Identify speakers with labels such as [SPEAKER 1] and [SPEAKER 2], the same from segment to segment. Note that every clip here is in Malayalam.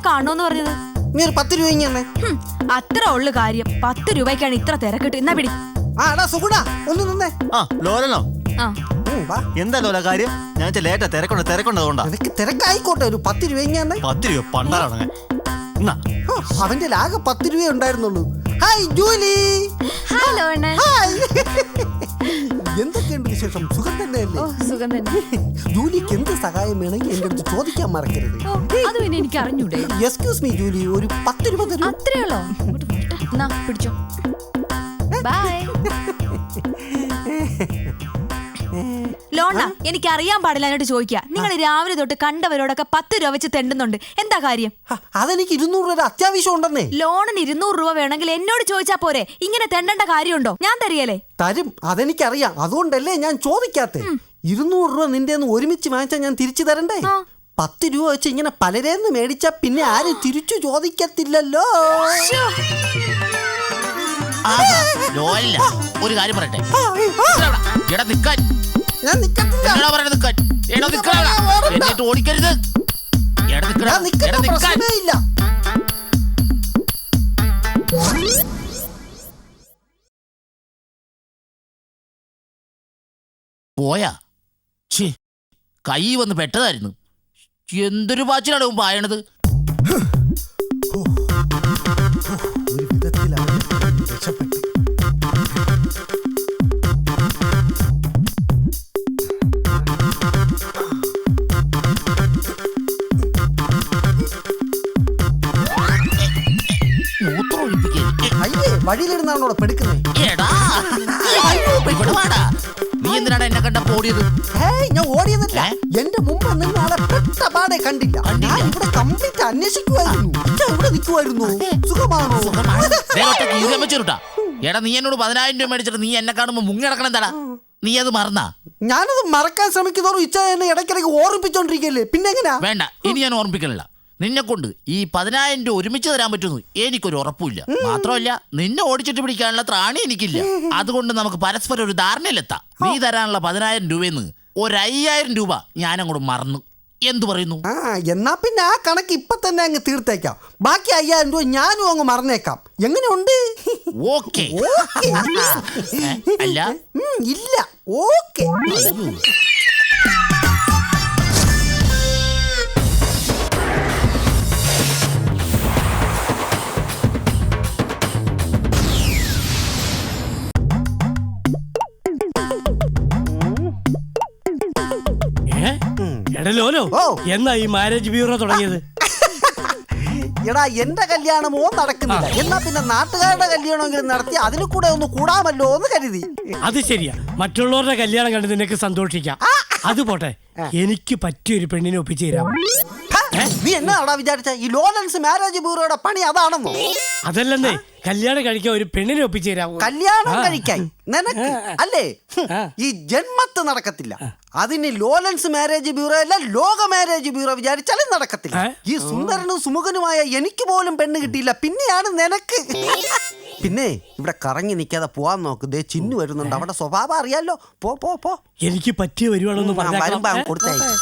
[SPEAKER 1] എന്നെ കാണണോന്ന് പറഞ്ഞത്?
[SPEAKER 2] നീ ഒരു പത്ത് രൂപ ഇങ്ങനെ
[SPEAKER 1] അത്ര ഉള്ളു കാര്യം. പത്ത് രൂപയ്ക്കാണ് ഇത്ര തിരക്കിട്ട് എന്നാ പിടി.
[SPEAKER 2] ആടാ എടാ സുഗുണ ഒന്ന് നിന്നേ.
[SPEAKER 3] ആ ലോലനോ?
[SPEAKER 1] ആ.
[SPEAKER 2] ഉം, വാ.
[SPEAKER 3] എന്താ ലോല കാര്യം? ഞാൻ വെച്ചാ ലേറ്റാ തിരക്കുണ്ട് തിരക്കുണ്ട് അതുകൊണ്ടാ
[SPEAKER 2] നിനക്ക് തിരക്കായിക്കോട്ടെ ഒരു പത്ത് രൂപ ഇങ്ങനെ
[SPEAKER 3] പത്ത് രൂപ പണ്ടാണ് എന്നാ.
[SPEAKER 2] അവന്റെ ആകെ പത്ത് രൂപ ഉണ്ടായിരുന്നുള്ളൂ. Hi Julie.
[SPEAKER 1] Hello
[SPEAKER 2] hi. എന്തൊക്കെയുണ്ട് വിശേഷം? സുഖം തന്നെയല്ലേ?
[SPEAKER 1] ഓ സുഖം തന്നെ.
[SPEAKER 2] ജൂലിക്ക് എന്ത് സഹായം വേണമെങ്കിൽ എന്റെ അടുത്ത് ചോദിക്കാൻ മറക്കരുത്.
[SPEAKER 1] ഓ അത് പിന്നെ എനിക്ക് അറിഞ്ഞൂടെ?
[SPEAKER 2] എക്സ്ക്യൂസ് മീ ജൂലി ഒരു പത്ത് രൂപ തരും.
[SPEAKER 1] അത്രയുള്ളോ? ഇങ്ങോട്ട് പോട്ടെ. എന്നാ പിടിച്ചോ. ബൈ ലോണ എനിക്ക് അറിയാൻ പാടില്ല എന്നോട് ചോദിക്കുക. നിങ്ങൾ രാവിലെ തൊട്ട് കണ്ടവരോടൊക്കെ പത്ത് രൂപ വെച്ച് തെണ്ടുന്നുണ്ട്. എന്താ കാര്യം?
[SPEAKER 2] അതെനിക്ക് ഇരുന്നൂറ് രൂപ അത്യാവശ്യം ഉണ്ടെന്നേ.
[SPEAKER 1] ലോണിന് ഇരുന്നൂറ് രൂപ വേണമെങ്കിൽ എന്നോട് ചോദിച്ചാ പോരെ. ഇങ്ങനെ തെണ്ടേണ്ട കാര്യമുണ്ടോ? ഞാൻ തരികയല്ലേ?
[SPEAKER 2] തരും. അതെനിക്കറിയാം. അതുകൊണ്ടല്ലേ ഞാൻ ചോദിക്കാത്തെ. ഇരുന്നൂറ് രൂപ നിന്റെ ഒരുമിച്ച് വാങ്ങിച്ചാൽ ഞാൻ തിരിച്ചു തരണ്ടേ. പത്ത് രൂപ വെച്ച് ഇങ്ങനെ പലരേന്ന് മേടിച്ചാ പിന്നെ ആരും തിരിച്ചു ചോദിക്കത്തില്ലല്ലോ.
[SPEAKER 4] ആഹാ, ലോലില്ല ഒരു കാര്യം പറയട്ടെ. അവിടെ. എടാ നിക്കാൻ.
[SPEAKER 2] ഞാൻ നിക്കത്തില്ല.
[SPEAKER 4] എന്നടാ പറയണത് നിക്കാൻ. എടാ നിക്കാൻ അവിടെ. എന്നിട്ട് ഓടിക്കരുത്. എടാ നിക്കടാ.
[SPEAKER 2] ഞാൻ നിക്കുന്ന
[SPEAKER 4] എടാ നിക്കാൻ.
[SPEAKER 2] പ്രശ്നമേ ഇല്ല.
[SPEAKER 4] പോയാ? ഛേ കൈ വന്ന് പെട്ടതായിരുന്നു. എന്തൊരു പാച്ചിലാണ് ഇവൻ പായണത്?
[SPEAKER 2] വഴിയിലിരുന്നാണോ അവിടെ പെടുക്കുന്നത്
[SPEAKER 4] നീ എന്തിനാണ് എന്നെ കണ്ട ഓടിയത്
[SPEAKER 2] ഏയ് ഞാൻ ഓടിയതല്ല? എന്റെ മുമ്പ് നിന്ന് ആളെ പെട്ട പാടെ കണ്ടില്ല. ഞാൻ ഇവിടെ കംപ്ലീറ്റ് അന്വേഷിക്കുമായിരുന്നു ഇച്ച ഇവിടെ നിൽക്കുമായിരുന്നു സുഖമാണോ?
[SPEAKER 4] വെച്ചിട്ടാ എടാ നീ എന്നോട് പതിനായിരം രൂപ മേടിച്ചിട്ട് നീ എന്നെ കാണുമ്പോ മുങ്ങി തടാ നീ അത് മറന്നാ?
[SPEAKER 2] ഞാനത് മറക്കാൻ ശ്രമിക്കുന്നതോറും ഇച്ച എന്നെ ഇടയ്ക്കിടയ്ക്ക് ഓർമ്മിപ്പിച്ചോണ്ടിരിക്കല്ലേ പിന്നെ എങ്ങനെയാ
[SPEAKER 4] വേണ്ട ഇനി ഞാൻ ഓർമ്മിക്കണില്ല. നിന്നെ കൊണ്ട് ഈ പതിനായിരം രൂപ ഒരുമിച്ച് തരാൻ പറ്റുമെന്ന് എനിക്കൊരു ഉറപ്പില്ല മാത്രമല്ല നിന്നെ ഓടിച്ചിട്ട് പിടിക്കാനുള്ള ത്രാണി എനിക്കില്ല. അതുകൊണ്ട് നമുക്ക് പരസ്പരം ഒരു ധാരണയിലെത്താം. നീ തരാനുള്ള പതിനായിരം രൂപയെന്ന് ഒരയ്യായിരം രൂപ ഞാൻ അങ്ങോട്ട് മറന്നു. എന്തു പറയുന്നു?
[SPEAKER 2] ആ എന്നാ പിന്നെ ആ കണക്ക് ഇപ്പൊ തന്നെ അങ്ങ് തീർത്തേക്കാം. ബാക്കി അയ്യായിരം രൂപ ഞാനും അങ്ങ് മറന്നേക്കാം. എങ്ങനെയുണ്ട്?
[SPEAKER 4] ഓക്കേ. അല്ല.
[SPEAKER 2] ഇല്ല. ഓക്കെ.
[SPEAKER 5] എടാ ലോലോ
[SPEAKER 2] ഓ.
[SPEAKER 5] എന്നാ ഈ മാരേജ് ബ്യൂറോ തുടങ്ങിയത്?
[SPEAKER 2] എടാ എന്റെ കല്യാണമോ നടക്കുന്നില്ല. എന്നാ പിന്നെ നാട്ടുകാരുടെ കല്യാണമെങ്കിലും നടത്തി അതിൽ കൂടെ ഒന്ന് കൂടാമല്ലോ എന്ന് കരുതി.
[SPEAKER 5] അത് ശരിയാ. മറ്റുള്ളവരുടെ കല്യാണം കണ്ട് നിനക്ക് സന്തോഷിക്കാം. അത് പോട്ടെ. എനിക്ക് പറ്റിയൊരു പെണ്ണിനെ ഒപ്പിച്ചു തരാം
[SPEAKER 2] നീ എന്നാടാ വിചാരിച്ച? ഈ ലോലൻസ് മാരേജ് ബ്യൂറോയുടെ പണി അതാണെന്നോ?
[SPEAKER 5] അതല്ലെന്നേ കല്യാണം കഴിക്കാൻ ഒരു പെണ്ണിനെ ഒപ്പിച്ചു
[SPEAKER 2] കല്യാണം
[SPEAKER 5] കഴിക്കായി
[SPEAKER 2] കഴിക്കാൻ? നിനക്ക്? അല്ലേ. ഈ ജന്മത്ത് നടക്കത്തില്ല. അതിന് ലോലൻസ് മാരേജ് ബ്യൂറോ അല്ല ലോക മാരേജ് ബ്യൂറോ വിചാരിച്ചാലും നടക്കത്തില്ല. ഈ സുന്ദരനും സുമുഖനുമായ എനിക്ക് പോലും പെണ്ണ് കിട്ടിയില്ല. പിന്നെയാണ് നിനക്ക്. പിന്നെ ഇവിടെ കറങ്ങി നിൽക്കാതെ പോവാൻ നോക്ക്. ദേ ചിന്നു വരുന്നുണ്ട്. അവിടെ സ്വഭാവം അറിയാലോ. പോ പോ പോ.
[SPEAKER 5] എനിക്ക് പറ്റിയ വരുവാണെന്ന്
[SPEAKER 2] ആ, വരുമ്പോ അവൻ
[SPEAKER 5] പറഞ്ഞേക്കാം
[SPEAKER 2] കൊടുത്തയക്കും.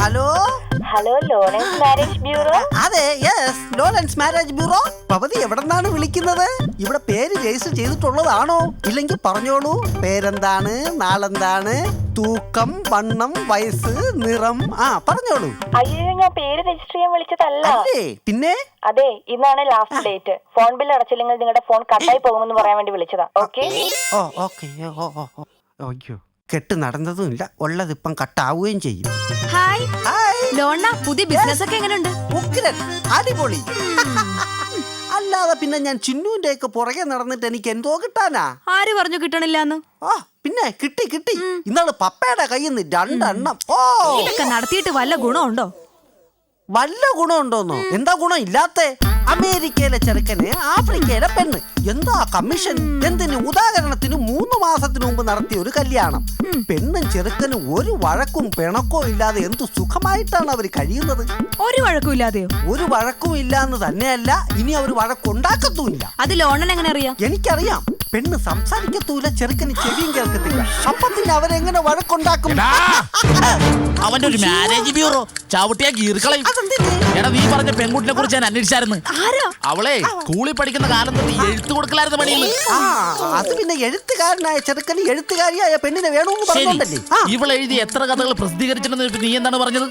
[SPEAKER 2] Hello
[SPEAKER 6] hello Lawrence marriage bureau
[SPEAKER 2] അതെ യെസ് ലോറൻസ് മാരേജ് ബ്യൂറോ ഭവതി എവിടെന്നാണ് വിളിക്കുന്നത്? ഇവിടെ പേര് രജിസ്റ്റർ ചെയ്തിട്ടുള്ളതാണോ? ഇല്ലെങ്കിൽ പറഞ്ഞോളൂ. പേരെന്താണ്? നാളെന്താണ്? തൂക്കം വണ്ണം വയസ്സ് നിറം. ആ പറഞ്ഞോളൂ.
[SPEAKER 6] അയ്യോ ഞാൻ പേര് രജിസ്റ്റർ ചെയ്യാൻ വിളിച്ചതല്ല.
[SPEAKER 2] അല്ലേ? പിന്നെ?
[SPEAKER 6] അതെ ഇന്നാണ് ലാസ്റ്റ് ഡേറ്റ് ഫോൺ ബിൽ അടച്ചില്ലെങ്കിൽ നിങ്ങളുടെ ഫോൺ കട്ടായി പോകുമെന്ന് പറയാൻ വേണ്ടി വിളിച്ചതാ. ഓക്കെ
[SPEAKER 2] ഓ ഓക്കെ ഓ ഓ. അയ്യോ. കെട്ട് നടന്നതുമില്ല. ഉള്ളതിപ്പം കട്ടാവുകയും ചെയ്യും.
[SPEAKER 1] ഹായ്.
[SPEAKER 2] ഹായ്.
[SPEAKER 1] ലോണ പുതിയ ബിസിനസ് ഒക്കെ എങ്ങനെയുണ്ട്
[SPEAKER 2] ഉഗ്രൻ. അടിപൊളി. അല്ലാതെ പിന്നെ ഞാൻ ചിന്നുവിന്റെ ഒക്കെ പുറകെ നടന്നിട്ട് എനിക്ക് എന്തോ കിട്ടാനാ?
[SPEAKER 1] ആര് പറഞ്ഞു കിട്ടണില്ലാന്ന്?
[SPEAKER 2] ആ പിന്നെ കിട്ടി കിട്ടി. ഇന്നാൾ പപ്പയുടെ കയ്യിൽ നിന്ന് രണ്ടെണ്ണം. ഓ.
[SPEAKER 1] ഇതൊക്കെ നടത്തിയിട്ട് വല്ല ഗുണമുണ്ടോ?
[SPEAKER 2] വല്ല ഗുണമുണ്ടോന്നോ? എന്താ ഗുണം ഇല്ലാത്ത? അമേരിക്കയിലെ ചെറുക്കന് ആഫ്രിക്കയിലെ പെണ്ണ്. എന്താ കമ്മീഷൻ? എന്തിന്? ഉദാഹരണത്തിന് മൂന്ന് മാസത്തിന് മുമ്പ് നടത്തിയ ഒരു കല്യാണം. പെണ്ണും ചെറുക്കനും ഒരു വഴക്കും പിണക്കോ ഇല്ലാതെ എന്തു സുഖമായിട്ടാണ് അവർ കഴിയുന്നത്?
[SPEAKER 1] ഒരു വഴക്കും ഇല്ലാതെ
[SPEAKER 2] ഒരു വഴക്കും ഇല്ലാന്ന് തന്നെയല്ല ഇനി അവർ വഴക്കുണ്ടാക്കത്തുമില്ല.
[SPEAKER 1] അത് ലോണൻ എങ്ങനെ അറിയാം?
[SPEAKER 2] എനിക്കറിയാം. പെണ്ണ് സംസാരിക്കത്തൂല ചെറുക്കന് ചെവിയും കേൾക്കത്തില്ല. അപ്പൊ പിന്നെ അവരെങ്ങനെ വഴക്കുണ്ടാക്കും?
[SPEAKER 4] എടാ, അവന്റെ ഒരു മാരേജ് ബ്യൂറോ. ചവിട്ടിയാ കീറിക്കളയും എടാ നീ പറഞ്ഞ പെൺകുട്ടിനെ കുറിച്ച് ഞാൻ അന്വേഷിച്ചായിരുന്നു.
[SPEAKER 1] ആരാ?
[SPEAKER 4] അവളെ സ്കൂളിൽ പഠിക്കുന്ന കാലം തൊട്ട് എഴുത്തു കൊടുക്കലായിരുന്നു പണിയിൽ
[SPEAKER 2] ആ അത് പിന്നെ എഴുത്തുകാരനായ ചെറുക്കൻ എഴുത്തുകാരിയായ പെണ്ണിനെ വേണമെന്ന്
[SPEAKER 4] ശരി.
[SPEAKER 2] പറഞ്ഞോണ്ടല്ലേ? ആ.
[SPEAKER 4] ഇവൾ എഴുതി എത്ര കഥകൾ പ്രസിദ്ധീകരിച്ചിട്ടുണ്ടെന്ന് നീ എന്താണ് പറഞ്ഞത്?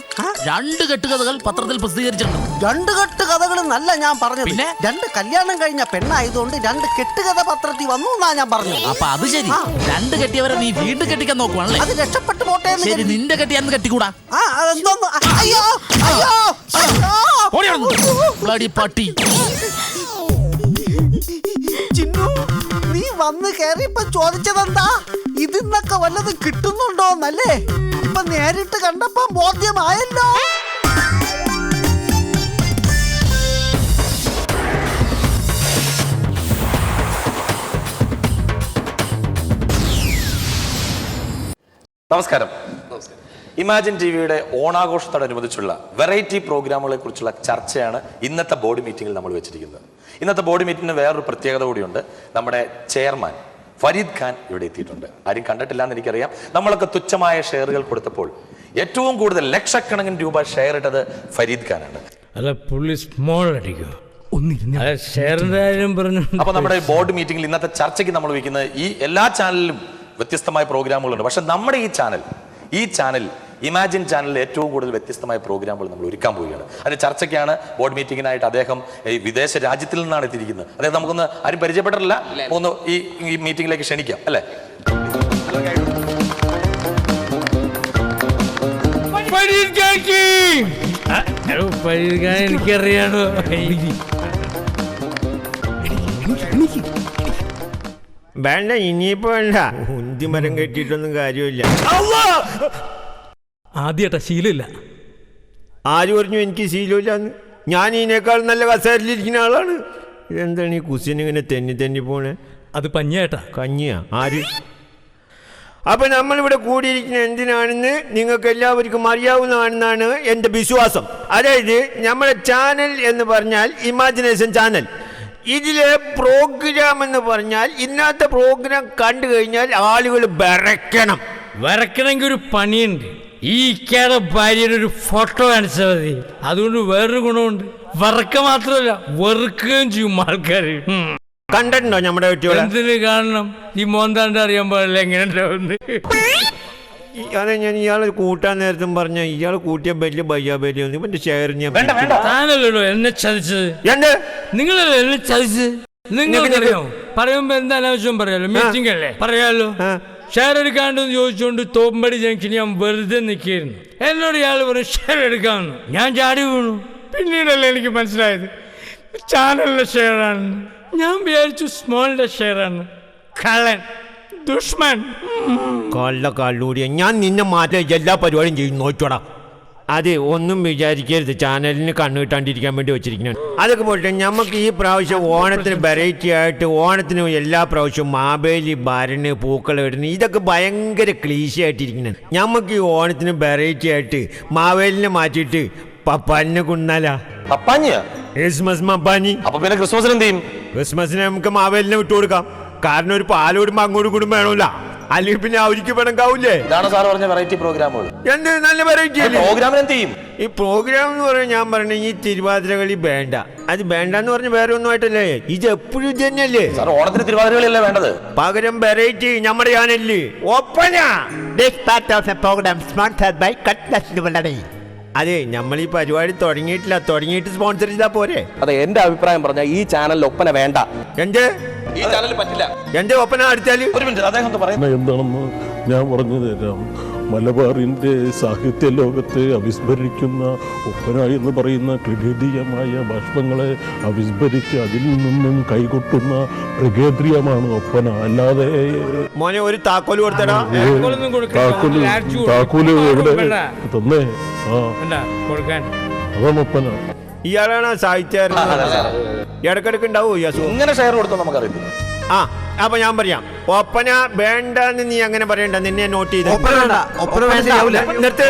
[SPEAKER 4] രണ്ട് കെട്ട് കഥകൾ പത്രത്തിൽ പ്രസിദ്ധീകരിച്ചിട്ടുണ്ട്.
[SPEAKER 2] രണ്ട് കെട്ട് കഥകൾ നല്ല ഞാൻ പറഞ്ഞത്.
[SPEAKER 4] പിന്നെ?
[SPEAKER 2] രണ്ട് കല്യാണം കഴിഞ്ഞ പെണ്ണായതുകൊണ്ട് രണ്ട് കെട്ടുകഥ പത്രത്തിൽ വന്നു. എന്നാ ഞാൻ പറഞ്ഞു.
[SPEAKER 4] അപ്പൊ അത് ശരി. രണ്ട് കെട്ടിയവരെ നീ വീണ്ടും കെട്ടിക്കാൻ നോക്കുവാണല്ലേ?
[SPEAKER 2] അത് രക്ഷപ്പെട്ടു പോട്ടെ എന്ന്
[SPEAKER 4] ശരി
[SPEAKER 2] കരുതി.
[SPEAKER 4] നിന്റെ കെട്ടിയാന്ന് കെട്ടിക്കൂടാ.
[SPEAKER 2] ആ അതെന്തോന്ന്? അയ്യോ അയ്യോ അയ്യോ.
[SPEAKER 4] ഓടി. Bloody പട്ടി.
[SPEAKER 2] ചിന്നു നീ വന്ന് കേറിയപ്പോ ചോദിച്ചതെന്താ? ഇതിന്നൊക്കെ വല്ലതും കിട്ടുന്നുണ്ടോന്നല്ലേ? ഇപ്പൊ നേരിട്ട് കണ്ടപ്പോ ബോധ്യമായല്ലോ.
[SPEAKER 7] നമസ്കാരം. ഇമാജിൻ ടി വിയുടെ ഓണാഘോഷത്തോടനുബന്ധിച്ചുള്ള വെറൈറ്റി പ്രോഗ്രാമുകളെ കുറിച്ചുള്ള ചർച്ചയാണ് ഇന്നത്തെ ബോർഡ് മീറ്റിംഗിൽ നമ്മൾ വെച്ചിരിക്കുന്നത്. ഇന്നത്തെ ബോർഡ് മീറ്റിംഗിന് വേറൊരു പ്രത്യേകത കൂടിയുണ്ട്. നമ്മുടെ ചെയർമാൻ ഫരീദ് ഖാൻ ഇവിടെ എത്തിയിട്ടുണ്ട്. ആരും കണ്ടിട്ടില്ല എന്ന് എനിക്കറിയാം. നമ്മളൊക്കെ തുച്ഛമായ ഷെയറുകൾ കൊടുത്തപ്പോൾ ഏറ്റവും കൂടുതൽ ലക്ഷക്കണക്കിന് രൂപ ഷെയർ ഇട്ടത് ഫരീദ് ഖാനാണ്.
[SPEAKER 5] അല്ല പുള്ളി സ്മോൾ അടിക്കോ ഷെയറിന്റെ കാര്യം പറഞ്ഞു
[SPEAKER 7] അപ്പൊ നമ്മുടെ ബോർഡ് മീറ്റിംഗിൽ ഇന്നത്തെ ചർച്ചയ്ക്ക് നമ്മൾ വയ്ക്കുന്നത് ഈ എല്ലാ ചാനലിലും വ്യത്യസ്തമായ പ്രോഗ്രാമുകളുണ്ട്. പക്ഷെ നമ്മുടെ ഈ ചാനൽ ഈ ചാനൽ ഇമാജിൻ ചാനലിൽ ഏറ്റവും കൂടുതൽ വ്യത്യസ്തമായ പ്രോഗ്രാമുകൾ നമ്മൾ ഒരുക്കാൻ പോവുകയാണ്. അതിന്റെ ചർച്ചയ്ക്കാണ് ബോർഡ് മീറ്റിങ്ങിനായിട്ട് അദ്ദേഹം ഈ വിദേശ രാജ്യത്തിൽ നിന്നാണ് എത്തിയിരിക്കുന്നത്. അദ്ദേഹം നമുക്കൊന്ന് ആരും പരിചയപ്പെട്ടിട്ടില്ല. ഒന്ന് ഈ ഈ മീറ്റിംഗിലേക്ക് ക്ഷണിക്കാം അല്ലേ?
[SPEAKER 5] എനിക്കറിയാണോ
[SPEAKER 8] വേണ്ട ഇനിയിപ്പോ വേണ്ട. ഉന്തി മരം കെട്ടിയിട്ടൊന്നും കാര്യമില്ല.
[SPEAKER 5] ആദ്യട്ടാ ശീലമില്ല.
[SPEAKER 8] ആര് പറഞ്ഞു എനിക്ക് ശീലമില്ല ഞാൻ ഇതിനേക്കാൾ നല്ല കസേരയിലിരിക്കുന്ന ആളാണ്. ഇതെന്താണ് ഈ കുസിൻ ഇങ്ങനെ തെന്നി തെന്നി പോണേ?
[SPEAKER 5] അത് പഞ്ഞേട്ടാ
[SPEAKER 8] കഞ്ഞിയാ? ആര്? അപ്പൊ നമ്മളിവിടെ കൂടിയിരിക്കുന്ന എന്തിനാണെന്ന് നിങ്ങൾക്ക് എല്ലാവർക്കും അറിയാവുന്നതാണെന്നാണ് എന്റെ വിശ്വാസം. അതായത് നമ്മുടെ ചാനൽ എന്ന് പറഞ്ഞാൽ ഇമാജിനേഷൻ ചാനൽ ഇതിലെ പ്രോഗ്രാം എന്ന് പറഞ്ഞാൽ ഇന്നത്തെ പ്രോഗ്രാം കണ്ടു കഴിഞ്ഞാൽ ആളുകൾ വിറയ്ക്കണം.
[SPEAKER 5] വരക്കണമെങ്കിൽ ഒരു പണിയുണ്ട്. ഈ ഇക്കയുടെ ഭാര്യയുടെ ഒരു ഫോട്ടോ കാണിച്ചാൽ മതി. അതുകൊണ്ട് വേറൊരു ഗുണമുണ്ട്. വറക്ക മാത്രമല്ല വെറുക്കുകയും ചെയ്യും ആൾക്കാർ
[SPEAKER 8] കണ്ടിട്ടുണ്ടോ നമ്മുടെ കുട്ടികളെ?
[SPEAKER 5] എന്തിന് കാണണം? ഈ മോന്താണ്ട് അറിയാൻ പാടില്ല എങ്ങനെ ഉണ്ടാവുന്നത്
[SPEAKER 8] ഈ- അതെ ഞാൻ ഇയാളെ കൂട്ടാൻ നേരത്തും പറഞ്ഞ ഇയാൾ കൂട്ടിയ വലിയ ബയ്യാബേരി ഒന്നും ഇവന്റെ ഷെയർ ഞാൻ
[SPEAKER 7] വേണ്ട വേണ്ട.
[SPEAKER 5] താനല്ലല്ലോ എന്നെ ചതിച്ചത്.
[SPEAKER 8] എന്ത്?
[SPEAKER 5] നിങ്ങളല്ലോ എന്നെ ചതിച്ചത്? നിങ്ങൾക്കറിയോ പറയുമ്പോ എന്താ അനാവശ്യം പറയാലോ? മീറ്റിംഗ് അല്ലേ? പറയാലോ. ഷെയർ എടുക്കാണ്ടെന്ന് ചോദിച്ചുകൊണ്ട് തോമ്പടി ജംഗ്ഷൻ ഞാൻ വെറുതെ നിൽക്കായിരുന്നു എന്നോട് ഇയാൾ പറഞ്ഞു ഷെയർ എടുക്കാമെന്ന് ഞാൻ ചാടി വീണു. പിന്നീടല്ലേ എനിക്ക് മനസ്സിലായത്? ചാനലിന്റെ ഷെയറാണ് ഞാൻ വിചാരിച്ചു സ്മോളിന്റെ ഷെയറാണ് കള്ളൻ. ദുഷ്മൻ.
[SPEAKER 8] കള്ള കല്ലൂരിയ ഞാൻ നിന്നെ മാറ്റാൻ എല്ലാ പരിപാടിയും ചെയ്യും നോക്കോടാ അതെ ഒന്നും വിചാരിക്കരുത്. ചാനലിന് കണ്ണു കിട്ടാണ്ടിരിക്കാൻ വേണ്ടി വെച്ചിരിക്കുന്നു. അതൊക്കെ പോട്ടെ നമുക്ക് ഈ പ്രാവശ്യം ഓണത്തിന് വെറൈറ്റി ആയിട്ട് ഓണത്തിന് എല്ലാ പ്രാവശ്യവും മാബേലി ഭരണ് പൂക്കൾ ഇടുന്നു. ഇതൊക്കെ ഭയങ്കര ക്ലീശ ആയിട്ടിരിക്കുന്നത് നമുക്ക് ഈ ഓണത്തിന് വെറൈറ്റി ആയിട്ട് മാവേലിനെ മാറ്റിയിട്ട് പപ്പാനെ
[SPEAKER 7] പപ്പാഞ്ഞിയാ
[SPEAKER 8] ക്രിസ്മസ് മപ്പാനി.
[SPEAKER 7] അപ്പൊ പിന്നെ ക്രിസ്മസിന് എന്ത് ചെയ്യും?
[SPEAKER 8] ക്രിസ്മസിന് നമുക്ക് മാവേലിനെ വിട്ടു കൊടുക്കാം. കാരണം ഒരു പാലോടുമ്പോ അങ്ങോട്ടും കൂടും വേണമല്ല. അല്ലെങ്കിൽ പിന്നെ അവർക്ക് പിണക്കാവൂലേ
[SPEAKER 7] ഇതാണ് സാർ പറഞ്ഞ വെറൈറ്റി പ്രോഗ്രാമുകൾ
[SPEAKER 8] എന്ത് നല്ല വെറൈറ്റി അല്ലേ?
[SPEAKER 7] പ്രോഗ്രാമിന് എന്ത് ചെയ്യും?
[SPEAKER 8] ഈ പ്രോഗ്രാം എന്ന് പറഞ്ഞാൽ ഞാൻ പറഞ്ഞ ഈ തിരുവാതിര കളി വേണ്ട. അത് വേണ്ട എന്ന് പറഞ്ഞ വേറെ ഒന്നും ആയിട്ടല്ലേ? ഇത് എപ്പോഴും ഇത് തന്നെയല്ലേ?
[SPEAKER 7] സാർ ഓണത്തിന് തിരുവാതിരകളിയല്ലേ വേണ്ടത്?
[SPEAKER 8] പകരം വെറൈറ്റി നമ്മുടെ ചാനലിൽ ഒപ്പന അതെ നമ്മൾ ഈ പരിപാടി തുടങ്ങിയിട്ടില്ല. തുടങ്ങിയിട്ട് സ്പോൺസർ ചെയ്താ പോരെ.
[SPEAKER 9] അതെ എന്റെ അഭിപ്രായം പറഞ്ഞ ഈ ചാനലിൽ ഒപ്പന വേണ്ട.
[SPEAKER 8] എന്ത്?
[SPEAKER 7] ഈ ചാനൽ പറ്റില്ല.
[SPEAKER 8] എന്റെ ഒപ്പന അടിച്ചാൽ?
[SPEAKER 7] ഒരു മിനിറ്റ് അദ്ദേഹം പറയുന്നത്? പറയുന്നു
[SPEAKER 10] എന്താണെന്ന് ഞാൻ പറഞ്ഞു തരാം. മലബാറിന്റെ സാഹിത്യ ലോകത്തെ അവിസ്മരിക്കുന്ന ഒപ്പന എന്ന് പറയുന്ന ക്ലിഡീയമായ ഭക്ഷണങ്ങളെ അവിസ്മരിച്ച് അതിൽ നിന്നും കൈകൊട്ടുന്ന പ്രകേന്ദ്രിയമാണ് ഒപ്പന. അല്ലാതെ
[SPEAKER 8] മോനെ ഒരു താക്കോൽ കൊടുത്തടാ.
[SPEAKER 5] താക്കോൽ.
[SPEAKER 10] താക്കോൽ എവിടെ. തന്നേ? ആ.
[SPEAKER 5] കൊടുക്കാൻ.
[SPEAKER 10] അതാണ് ഒപ്പന.
[SPEAKER 8] ഇയാളാണ് സാഹിത്യകാരൻ. ഇടക്കിടക്ക് ഉണ്ടാവോ ഈ അസുഖം
[SPEAKER 7] ഇങ്ങനെ ഷെയർ കൊടുത്തോ നമുക്കറിയില്ല
[SPEAKER 8] ആ അപ്പൊ ഞാൻ പറയാം ഒപ്പന വേണ്ടെന്ന് നീ അങ്ങനെ പറയണ്ട നിന്നെ നോട്ട് ചെയ്ത്
[SPEAKER 2] ഒപ്പന വേണ്ട. ഒപ്പന വേണ്ട, ശരിയാവൂല.
[SPEAKER 8] നിർത്ത്.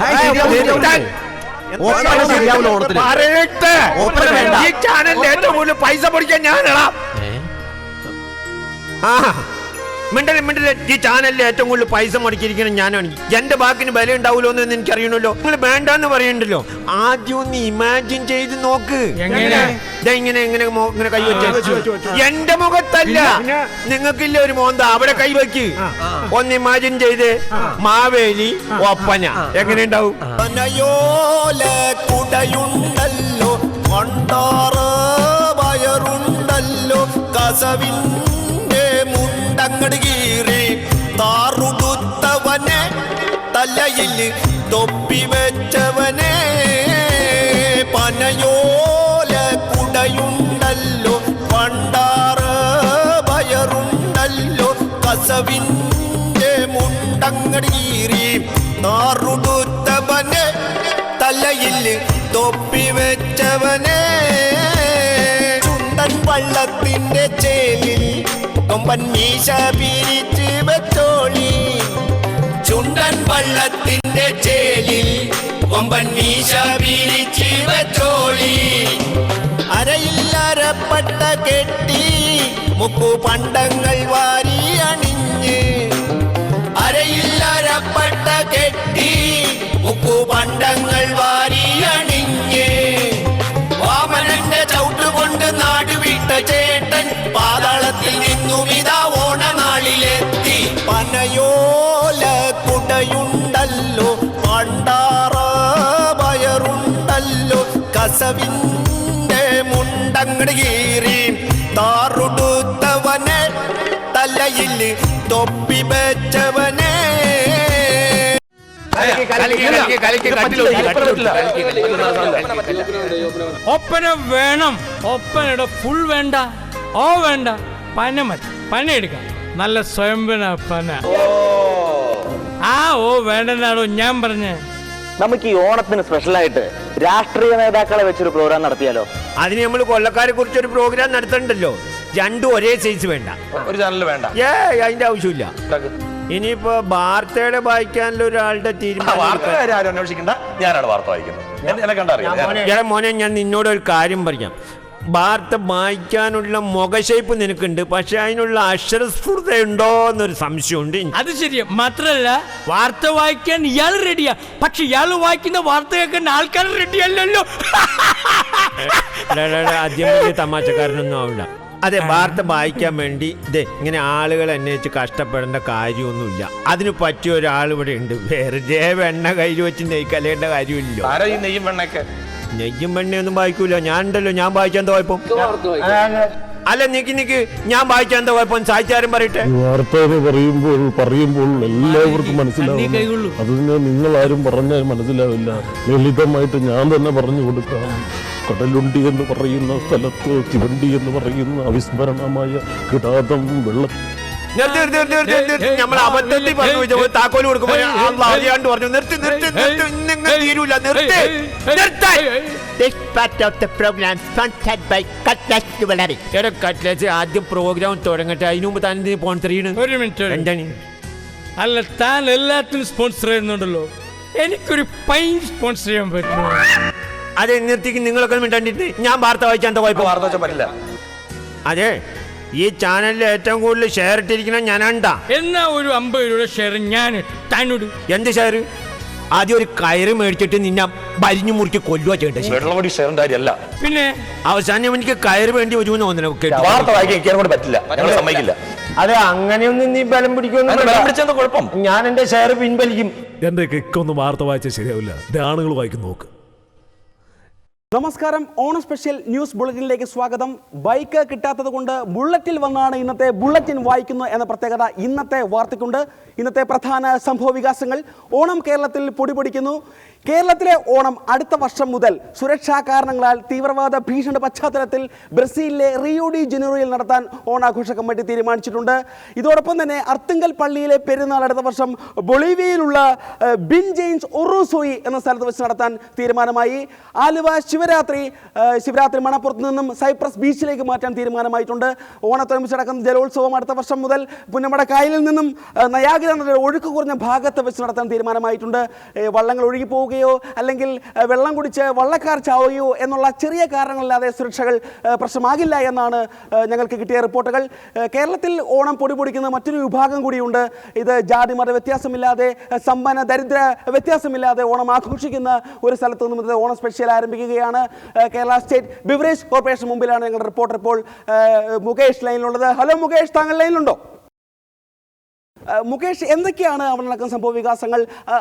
[SPEAKER 2] ഹായ്, ശരിയാവൂല,
[SPEAKER 8] നിർത്താൻ.
[SPEAKER 2] ഒപ്പന ശരിയാവൂല ഓണത്തിന്.
[SPEAKER 8] പറയട്ടെ.
[SPEAKER 2] ഒപ്പന വേണ്ട.
[SPEAKER 8] ഈ ചാനലിൽ ഏറ്റവും കൂടുതൽ പൈസ പൊടിക്കാൻ ഞാനടാ ആ മിണ്ടൽ മിണ്ടൽ ഈ ചാനലിൽ ഏറ്റവും കൂടുതൽ പൈസ മുടക്കിയിരിക്കുന്നത് ഞാനാണ്. എന്റെ ബാക്കിന് വില ഉണ്ടാവുമല്ലോ എന്ന് എനിക്ക് അറിയണല്ലോ നിങ്ങൾ വേണ്ടെന്ന് പറയണ്ടല്ലോ. ആദ്യം ഒന്ന് ഇമാജിൻ ചെയ്ത് നോക്ക്. ഇങ്ങനെ ഇങ്ങനെ ഇങ്ങനെ കൈവച്ച എന്റെ മുഖത്തല്ല. നിങ്ങൾക്കില്ല ഒരു മോന്ത? അവിടെ കൈ വെക്ക്. ഒന്ന് ഇമാജിൻ ചെയ്ത്. മാവേലി ഒപ്പന. എങ്ങനെ ഉണ്ടാവും കുടയുണ്ടല്ലോ. കൊണ്ടാറ് തൊപ്പി വെച്ചവനെ ചുണ്ടൻ വള്ളത്തിന്റെ ചേലിൽ കൊമ്പൻ മീശ പിരിച്ച് വെച്ചോളി. ചുണ്ടൻ വള്ളത്തിന്റെ ചേലിൽ കൊമ്പൻ മീശ പിരിച്ച് വെച്ചോളി. അരയിൽ കെട്ടി മുക്കു പണ്ടങ്ങൾ വാരി അണിഞ്ഞ് അരയിൽ അരപ്പട്ട കെട്ടി മുക്കു പണ്ടങ്ങൾ വാരി അണിഞ്ഞ്. വാമനന്റെ ചവിട്ടുകൊണ്ട് നാടുവിട്ട ചേട്ടൻ പാതാളത്തിൽ നിന്നും ഇതാ ഓണനാളിലെത്തി. പനയോല കുടയുണ്ടല്ലോ പണ്ടാറ വയറുണ്ടല്ലോ കസവിന്റെ മുണ്ടങ്ങട് കീറി. താറുടുത്തവനെ തലയിൽ തൊപ്പി
[SPEAKER 5] ഒപ്പന വേണം. ഒപ്പനയുടെ ഫുൾ വേണ്ട. ഓ വേണ്ട. പന മതി. പന എടുക്കാം. നല്ല സ്വയംഭന പന. ആ ഓ വേണ്ടെന്നാണോ ഞാൻ പറഞ്ഞേ.
[SPEAKER 9] നമുക്ക് ഈ ഓണത്തിന് സ്പെഷ്യലായിട്ട് രാഷ്ട്രീയ നേതാക്കളെ വെച്ചൊരു പ്രോഗ്രാം നടത്തിയാലോ?
[SPEAKER 8] അതിന് നമ്മൾ കൊല്ലക്കാരെ കുറിച്ച് ഒരു പ്രോഗ്രാം നടത്തണ്ടല്ലോ. രണ്ടും ഒരേ സൈസ് വേണ്ട.
[SPEAKER 7] ഒരു ചാനൽ വേണ്ട.
[SPEAKER 8] ഏ അതിന്റെ ആവശ്യമില്ല. ഇനിയിപ്പോ വാർത്തയുടെ വായിക്കാനുള്ള ഒരാളുടെ തീരുമാനം
[SPEAKER 7] ആരും അന്വേഷിക്കണ്ട. ഞാനാണ് വാർത്ത വായിക്കുന്നത്. ഞാൻ- എന്നെ കണ്ടറിയാം
[SPEAKER 8] മോനെ ഞാൻ നിന്നോട് ഒരു കാര്യം പറയാം. വാർത്ത വായിക്കാനുള്ള മുഖശേപ്പ് നിനക്കുണ്ട് പക്ഷെ അതിനുള്ള അക്ഷരസ്ഫുടത ഉണ്ടോ എന്നൊരു സംശയമുണ്ട് ഉണ്ട്
[SPEAKER 5] അത് ശരി മാത്രല്ല വാർത്ത വായിക്കാൻ ഇയാൾ റെഡിയാ പക്ഷെ ഇയാൾ വായിക്കുന്ന വാർത്ത കേൾക്കാൻ ആൾക്കാർ റെഡിയല്ലോ അല്ലല്ലോ.
[SPEAKER 8] എടാ, എടാ, എടാ, ആദ്യം തമാശക്കാരനൊന്നും ആവില്ല. അതെ വാർത്ത വായിക്കാൻ വേണ്ടി ഇതേ ഇങ്ങനെ ആളുകൾ അന്വേഷിച്ച് കഷ്ടപ്പെടേണ്ട കാര്യമൊന്നുമില്ല. അതിന് പറ്റിയ ഒരാൾ ഇവിടെ ഉണ്ട്. വെറുതെ വെണ്ണ കയ്യിൽ വെച്ച് നെയ്ക്കലേണ്ട കാര്യമില്ലല്ലോ.
[SPEAKER 7] ആരാ ഈ നെയ്യും വെണ്ണയൊക്കെ
[SPEAKER 8] നെയ്യും വെണ്ണയൊന്നും വായിക്കൂല. ഞാൻ ഉണ്ടല്ലോ ഞാൻ വായിച്ചാൻ തോയപ്പം അല്ല നിക്ക് നിക്ക് ഞാൻ വായിച്ചാൻ എന്താ കുഴപ്പം? സാഹിത്യാരും പറയട്ടെ.
[SPEAKER 10] ഈ വാർത്ത എന്ന് പറയുമ്പോൾ പറയുമ്പോൾ എല്ലാവർക്കും മനസ്സിലാവും അതിന് നിങ്ങൾ ആരും പറഞ്ഞാൽ മനസ്സിലാവില്ല. ലളിതമായിട്ട് ഞാൻ തന്നെ പറഞ്ഞു കൊടുക്കാം. കടലുണ്ടി എന്ന് പറയുന്ന സ്ഥലത്ത് തിവണ്ടി എന്ന് പറയുന്ന അവിസ്മരണമായ കിടാതം വെള്ളം
[SPEAKER 8] നമ്മൾ അബദ്ധത്തിൽ പറഞ്ഞു താക്കോൽ കൊടുക്കുമ്പോൾ അള്ളാ അറിയാണ്ട് പറഞ്ഞു നിർത്തി നിർത്തി നിർത്തി നിങ്ങൾ തീരൂല നിർത്തി. നിർത്താൻ This part of the program sponsored by Cutlass Jewelry. എടാ കട്ട്ലസ് ആദ്യം പ്രോഗ്രാം തുടങ്ങട്ടെ. അതിനു മുമ്പ് താൻ എന്തിനു
[SPEAKER 5] ഒരു മിനിറ്റ്. ഒരു
[SPEAKER 8] എന്താണ്?
[SPEAKER 5] അല്ല താൻ എല്ലാത്തിനും സ്പോൺസർ ചെയ്യുന്നുണ്ടല്ലോ. എനിക്കൊരു പൈൻ സ്പോൺസർ ചെയ്യാൻ പറ്റുമോ?
[SPEAKER 8] അതെ എന്നത്തേക്ക് നിങ്ങളൊക്കെ മിണ്ടാണ്ടിട്ട് ഞാൻ വാർത്ത വായിച്ചാൽ എന്താ
[SPEAKER 7] വായ്പ
[SPEAKER 8] കുഴപ്പം?
[SPEAKER 7] വാർത്ത വെച്ചാൽ പറ്റില്ല.
[SPEAKER 8] അതെ ഈ ചാനലിൽ ഏറ്റവും കൂടുതൽ ഷെയർ ഇട്ടിരിക്കുന്ന ഞാനാണ്ടാ.
[SPEAKER 5] എന്നാ ഒരു അമ്പത് രൂപ ഷെയർ ഞാൻ തന്നോട് താനോട്.
[SPEAKER 8] എന്ത് ഷെയർ ആദ്യം ഒരു കയറ് മേടിച്ചിട്ട് നിന്നെ ഭരിഞ്ഞു മുറുക്കി കൊല്ലുക ചെയ്യേണ്ടത്
[SPEAKER 7] വെള്ളമടി ഷെയറിന്റെ കാര്യമല്ല
[SPEAKER 5] പിന്നെ?
[SPEAKER 8] അവസാനം എനിക്ക് കയറ് വേണ്ടി വരുമെന്ന് തോന്നുന്നു കേട്ടോ.
[SPEAKER 7] വാർത്ത വായിക്കാൻ എനിക്ക് പറ്റില്ല. ഞങ്ങൾ സമ്മതിക്കില്ല.
[SPEAKER 8] അതെ അങ്ങനെയൊന്നും നീ ബലം
[SPEAKER 7] പിടിച്ചെന്താ കുഴപ്പം?
[SPEAKER 8] ഞാൻ എന്റെ ഷെയർ പിൻവലിക്കും.
[SPEAKER 10] എന്റെ കിക്കൊന്നും വാർത്ത വായിച്ചാൽ ശരിയാവില്ല. ആണുങ്ങൾ വായിക്കും നോക്ക്.
[SPEAKER 11] നമസ്കാരം. ഓണ സ്പെഷ്യൽ ന്യൂസ് ബുള്ളറ്റിനിലേക്ക് സ്വാഗതം. ബൈക്ക് കിട്ടാത്തത് കൊണ്ട് ബുള്ളറ്റിൽ വന്നാണ് ഇന്നത്തെ ബുള്ളറ്റിൻ വായിക്കുന്നത് എന്ന പ്രത്യേകത ഇന്നത്തെ വാർത്തയ്ക്കുണ്ട്. ഇന്നത്തെ പ്രധാന സംഭവ വികാസങ്ങൾ ഓണം കേരളത്തിൽ പൊടിപൊടിക്കുന്നു. കേരളത്തിലെ ഓണം അടുത്ത വർഷം മുതൽ സുരക്ഷാ കാരണങ്ങളാൽ തീവ്രവാദ ഭീഷണി പശ്ചാത്തലത്തിൽ ബ്രസീലിലെ റിയോ ഡി നടത്താൻ ഓണാഘോഷ കമ്മിറ്റി തീരുമാനിച്ചിട്ടുണ്ട്. ഇതോടൊപ്പം തന്നെ അർത്തുങ്കൽ പള്ളിയിലെ പെരുന്നാൾ അടുത്ത വർഷം ബൊളീവിയയിലുള്ള ബിൻ ജെയിൻസ് ഒറൂസോയി എന്ന സ്ഥലത്ത് വെച്ച് നടത്താൻ തീരുമാനമായി. ആലുവ ശിവ ശിവരാത്രി ശിവരാത്രി മണപ്പുറത്ത് നിന്നും സൈപ്രസ് ബീച്ചിലേക്ക് മാറ്റാൻ തീരുമാനമായിട്ടുണ്ട്. ഓണത്തോടനുബന്ധിച്ച് നടക്കുന്ന ജലോത്സവം അടുത്ത വർഷം മുതൽ പുന്നമട കായലിൽ നിന്നും നയാഗ്ര നദിയുടെ ഒഴുക്ക് കുറഞ്ഞ ഭാഗത്ത് വെച്ച് നടത്താൻ തീരുമാനമായിട്ടുണ്ട്. വള്ളങ്ങൾ ഒഴുകിപ്പോവുകയോ അല്ലെങ്കിൽ വെള്ളം കുടിച്ച് വള്ളക്കാർ ചാവുകയോ എന്നുള്ള ചെറിയ കാരണങ്ങളില്ലാതെ സുരക്ഷകൾ പ്രശ്നമാകില്ല എന്നാണ് ഞങ്ങൾക്ക് കിട്ടിയ റിപ്പോർട്ടുകൾ. കേരളത്തിൽ ഓണം പൊടിപൊടിക്കുന്ന മറ്റൊരു വിഭാഗം കൂടിയുണ്ട്. ഇത് ജാതി മത വ്യത്യാസമില്ലാതെ സമ്പന്ന ദരിദ്ര വ്യത്യാസമില്ലാതെ ഓണം ആഘോഷിക്കുന്ന ഒരു സ്ഥലത്ത് നിന്നും ഓണം സ്പെഷ്യൽ ആരംഭിക്കുകയാണ്. ആ, കേരള സ്റ്റേറ്റ് ബിവറേജ് കോർപ്പറേഷൻ മുമ്പിലാണ് ഞങ്ങളുടെ റിപ്പോർട്ടർ ഇപ്പോൾ മുകേഷ് ലൈനിലുള്ളത്. ഹലോ മുകേഷ് താങ്കൾ ലൈനിലുണ്ടോ? മുകേഷ് എന്തൊക്കെയാണ് അവിടെ നടക്കുന്ന സംഭവ വികാസങ്ങൾ?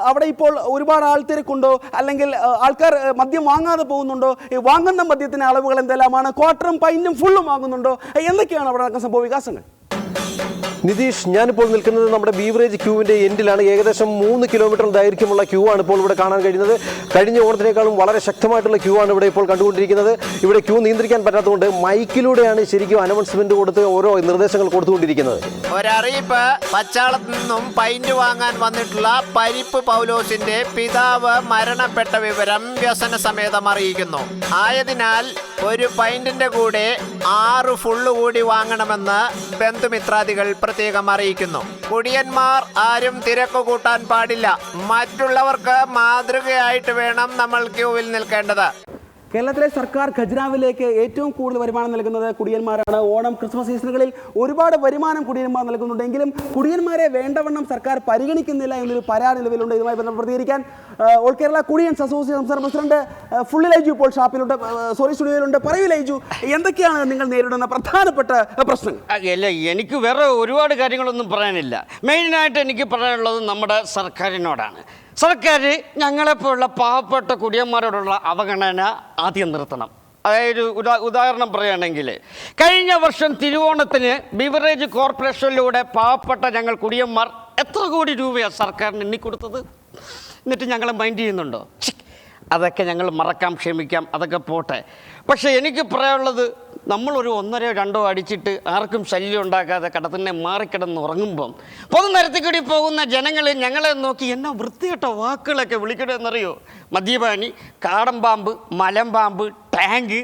[SPEAKER 11] അവിടെ ഇപ്പോൾ ഒരുപാട് ആൾ തിരക്കുണ്ടോ? അല്ലെങ്കിൽ ആൾക്കാർ മദ്യം വാങ്ങാതെ പോകുന്നുണ്ടോ? വാങ്ങുന്ന മദ്യത്തിന് അളവുകൾ എന്തെല്ലാമാണ്? ക്വാർട്ടറും പൈന്റും ഫുള്ളും വാങ്ങുന്നുണ്ടോ? എന്തൊക്കെയാണ് അവിടെ നടക്കുന്ന സംഭവ വികാസങ്ങൾ?
[SPEAKER 12] നിതീഷ് ഞാനിപ്പോൾ നിൽക്കുന്നത് നമ്മുടെ ബീവറേജ് ക്യൂവിന്റെ എൻഡിലാണ്. ഏകദേശം മൂന്ന് കിലോമീറ്റർ ദൈർഘ്യമുള്ള ക്യൂ ആണ് ഇപ്പോൾ ഇവിടെ കാണാൻ കഴിയുന്നത്. കഴിഞ്ഞ ഓണത്തിനേക്കാളും വളരെ ശക്തമായിട്ടുള്ള ക്യൂ ആണ് ഇവിടെ ഇപ്പോൾ കണ്ടുകൊണ്ടിരിക്കുന്നത്. ഇവിടെ ക്യൂ നിയന്ത്രിക്കാൻ പറ്റാത്തതുകൊണ്ട് മൈക്കിലൂടെയാണ് ശരിക്കും അനൗൺസ്മെന്റ് കൊടുത്ത് ഓരോ നിർദ്ദേശങ്ങൾ കൊടുത്തുകൊണ്ടിരിക്കുന്നത്.
[SPEAKER 8] ഒരറിയിപ്പ് പച്ചാളത്ത് നിന്നും പൈന്റ് വാങ്ങാൻ വന്നിട്ടുള്ള പരിപ്പ് പൗലോസിന്റെ പിതാവ് മരണപ്പെട്ട വിവരം വ്യസന സമേതം അറിയിക്കുന്നു. ആയതിനാൽ ഒരു പൈന്റിന്റെ കൂടെ ആറ് ഫുള്ള് കൂടി വാങ്ങണമെന്ന് ബന്ധുമിത്രാദികൾ പ്രത്യേകം അറിയിക്കുന്നു. കുടിയന്മാർ ആരും തിരക്ക് കൂട്ടാൻ പാടില്ല. മറ്റുള്ളവർക്ക് മാതൃകയായിട്ട് വേണം നമ്മൾ ക്യൂവിൽ നിൽക്കേണ്ടത്.
[SPEAKER 11] കേരളത്തിലെ സർക്കാർ ഖജനാവിലേക്ക് ഏറ്റവും കൂടുതൽ വരുമാനം നൽകുന്നത് കുടിയന്മാരാണ്. ഓണം ക്രിസ്മസ് സീസണുകളിൽ ഒരുപാട് വരുമാനം കുടിയന്മാർ നൽകുന്നുണ്ടെങ്കിലും കുടിയന്മാരെ വേണ്ടവണ്ണം സർക്കാർ പരിഗണിക്കുന്നില്ല എന്നൊരു പരാതി നിലവിലുണ്ട്. ഇതുമായി ബന്ധപ്പെട്ട് പ്രതികരിക്കാൻ ഓൾ കേരള കുടിയൻസ് അസോസിയേഷൻ സംസ്ഥാന പ്രസിഡന്റ് ഫുള്ളി ലൈജു ഇപ്പോൾ ഷാപ്പിലുണ്ട്. സോറി സ്റ്റുഡിയോയിലുണ്ട്. പറയൂ ലൈജു എന്തൊക്കെയാണ് നിങ്ങൾ നേരിടുന്ന പ്രധാനപ്പെട്ട പ്രശ്നങ്ങൾ?
[SPEAKER 13] അല്ല എനിക്ക് വേറെ ഒരുപാട് കാര്യങ്ങളൊന്നും പറയാനില്ല. മെയിനായിട്ട് എനിക്ക് പറയാനുള്ളത് നമ്മുടെ സർക്കാരിനോടാണ്. സർക്കാർ ഞങ്ങളെപ്പോലുള്ള പാവപ്പെട്ട കുടിയന്മാരോടുള്ള അവഗണന ആദ്യം നിർത്തണം. അതായത് ഉദാ ഉദാഹരണം പറയുകയാണെങ്കിൽ കഴിഞ്ഞ വർഷം തിരുവോണത്തിന് ബിവറേജ് കോർപ്പറേഷനിലൂടെ പാവപ്പെട്ട ഞങ്ങൾ കുടിയന്മാർ എത്ര കോടി രൂപയാണ് സർക്കാരിന് എണ്ണിക്കൊടുത്തത്? എന്നിട്ട് ഞങ്ങളെ മൈൻഡ് ചെയ്യുന്നുണ്ടോ? അതൊക്കെ ഞങ്ങൾ മറക്കാം ക്ഷമിക്കാം അതൊക്കെ പോട്ടെ. പക്ഷേ എനിക്ക് പറയാനുള്ളത് നമ്മളൊരു ഒന്നരയോ രണ്ടോ അടിച്ചിട്ട് ആർക്കും ശല്യം ഉണ്ടാക്കാതെ കടത്തിനെ മാറിക്കിടന്ന് ഉറങ്ങുമ്പം പൊതുനിരത്തിൽ കൂടി പോകുന്ന ജനങ്ങൾ ഞങ്ങളെ നോക്കി എന്നാ വൃത്തികെട്ട വാക്കുകളൊക്കെ വിളിക്കണമെന്നറിയോ മദ്യപാനി കാടൻ പാമ്പ് മലമ്പാമ്പ് ടാങ്ക്.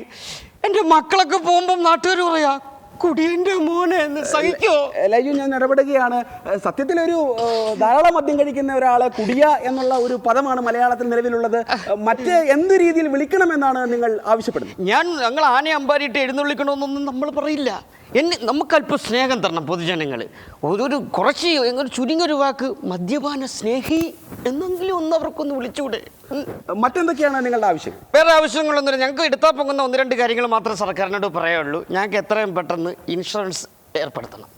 [SPEAKER 13] എന്റെ മക്കളൊക്കെ പോകുമ്പം നാട്ടുകാർ പറയാ കുടിയന്റെ മോനെ എന്ന് സഹിക്കോ?
[SPEAKER 11] ലൈജു ഞാൻ ഇടപെടുകയാണ്. സത്യത്തിൽ ഒരു ധാരാളം മദ്യം കഴിക്കുന്ന ഒരാളെ കുടിയ എന്നുള്ള ഒരു പദമാണ് മലയാളത്തിൽ നിലവിലുള്ളത്. മറ്റ് എന്ത് രീതിയിൽ വിളിക്കണമെന്നാണ് നിങ്ങൾ ആവശ്യപ്പെടുന്നത്?
[SPEAKER 13] ഞാൻ ഞങ്ങൾ ആനയെ അമ്പാരിയിട്ട് എഴുന്നള്ളിക്കണമെന്നൊന്നും നമ്മൾ പറയില്ല. എന്നെ നമുക്ക് അല്പം സ്നേഹം തരണം പൊതുജനങ്ങൾ ഒരു കുറച്ച് ഒരു ചുരുങ്ങിയൊരു വാക്ക് മദ്യപാന സ്നേഹി എന്നെങ്കിലും ഒന്ന് അവർക്കൊന്ന് വിളിച്ചുകൂടെ.
[SPEAKER 11] മറ്റെന്തൊക്കെയാണ് നിങ്ങളുടെ ആവശ്യം?
[SPEAKER 13] വേറെ ആവശ്യങ്ങളൊന്നുമില്ല. ഞങ്ങൾക്ക് എടുത്താൽ പോകുന്ന ഒന്ന് രണ്ട് കാര്യങ്ങൾ മാത്രമേ സർക്കാരിനോട് പറയുള്ളൂ ഞങ്ങൾക്ക് എത്രയും പെട്ടെന്ന് ഇൻഷുറൻസ് ഏർപ്പെടുത്തണം.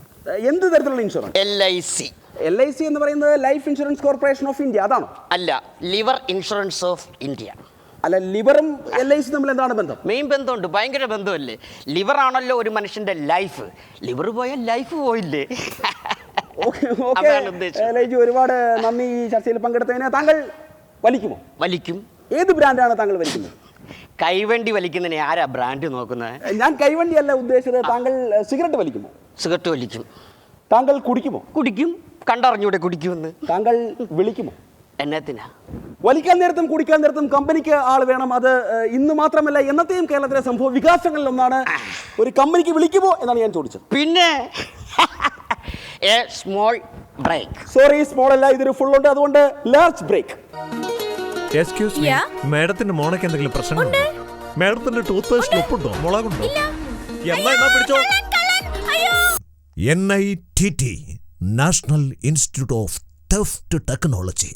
[SPEAKER 11] എന്ത് തരത്തിലുള്ള insurance?
[SPEAKER 13] L I C
[SPEAKER 11] L I C എന്ന് പറയുന്നത് life insurance corporation of India അതാണോ?
[SPEAKER 13] അല്ല ലിവർ ഇൻഷുറൻസ് ഓഫ് ഇന്ത്യ
[SPEAKER 11] അല്ല ലിവറും എൽ ഐ സി തമ്മിൽ എന്താണ് ബന്ധം?
[SPEAKER 13] മെയിൻ ബന്ധമുണ്ട് ഭയങ്കര ബന്ധമല്ലേ? ലിവറാണല്ലോ ഒരു മനുഷ്യന്റെ ലൈഫ്. ലിവർ പോയാൽ ലൈഫ് പോയില്ലേ.
[SPEAKER 11] ലൈജു ഒരുപാട് നന്ദി ഈ ചർച്ചയിൽ പങ്കെടുത്തതിന്. താങ്കൾ വലിക്കുമോ?
[SPEAKER 13] വലിക്കും.
[SPEAKER 11] ഏത് ബ്രാൻഡാണ് താങ്കൾ വലിക്കുന്നത്?
[SPEAKER 13] കൈവണ്ടി വലിക്കുന്നതിന് ആരാ ബ്രാൻഡ് നോക്കുന്നത്?
[SPEAKER 11] ഞാൻ കൈവണ്ടി അല്ല ഉദ്ദേശിച്ചത് താങ്കൾ സിഗരറ്റ് വലിക്കുമോ?
[SPEAKER 13] സിഗരറ്റ് വലിക്കും.
[SPEAKER 11] താങ്കൾ കുടിക്കുമോ?
[SPEAKER 13] കുടിക്കും. കണ്ടറിഞ്ഞൂടെ കുടിക്കുമെന്ന്.
[SPEAKER 11] താങ്കൾ വിളിക്കുമോ?
[SPEAKER 13] എന്നത്തിനാ
[SPEAKER 11] വലിക്കാൻ നേരത്തും കുടിക്കാൻ നേരത്തും കമ്പനിക്ക് ആൾ വേണം. അത് ഇന്ന് മാത്രമല്ല എന്നത്തെയും കേരളത്തിലെ സംഭവ വികാസങ്ങളിൽ ഒന്നാണ് ഒരു കമ്പനിക്ക് വിളിക്കുമോ എന്നാണ് ഞാൻ ചോദിച്ചത്.
[SPEAKER 13] പിന്നെ a small break
[SPEAKER 11] sorry small അല്ല ഇതൊരു ഫുൾ ഉണ്ട്. അതുകൊണ്ട് ലാർജ് ബ്രേക്ക്
[SPEAKER 10] എക്സ്ക്യൂസ് മീ മാഡത്തിന്റെ മോണയ്ക്ക് എന്തെങ്കിലും പ്രശ്നമുണ്ടോ മാഡത്തിന്റെ ടൂത്ത് പേസ്റ്റ് ഉപ്പുണ്ടോ? മുളകുണ്ടോ? എന്നാ എന്നാ പിടിച്ചോ?
[SPEAKER 14] N I T T national institute of theft technology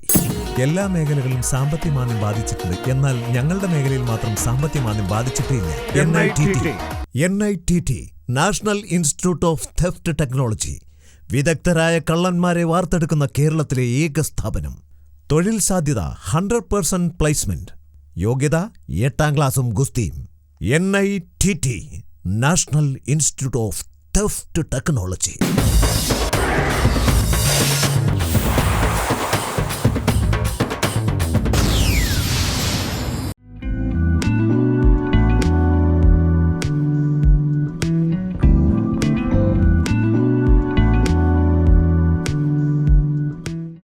[SPEAKER 14] എല്ലാ മേഖലകളും സാമ്പത്തിക മാന്ദ്യം ബാധിച്ചിട്ടുണ്ട്. എന്നാൽ ഞങ്ങളുടെ മേഖലയിൽ മാത്രം സാമ്പത്തിക മാന്ദ്യം ബാധിച്ചിട്ടില്ല. N I T T N I T T national institute of theft technology വിദഗ്ധരായ കള്ളന്മാരെ വാർത്തെടുക്കുന്ന കേരളത്തിലെ ഏക സ്ഥാപനം. തൊഴിൽ സാധ്യത ഹൺഡ്രഡ് പേഴ്സന്റ് പ്ലേസ്മെന്റ്. യോഗ്യത എട്ടാം ക്ലാസും ഗുസ്തിയും. N I T T national institute of theft technology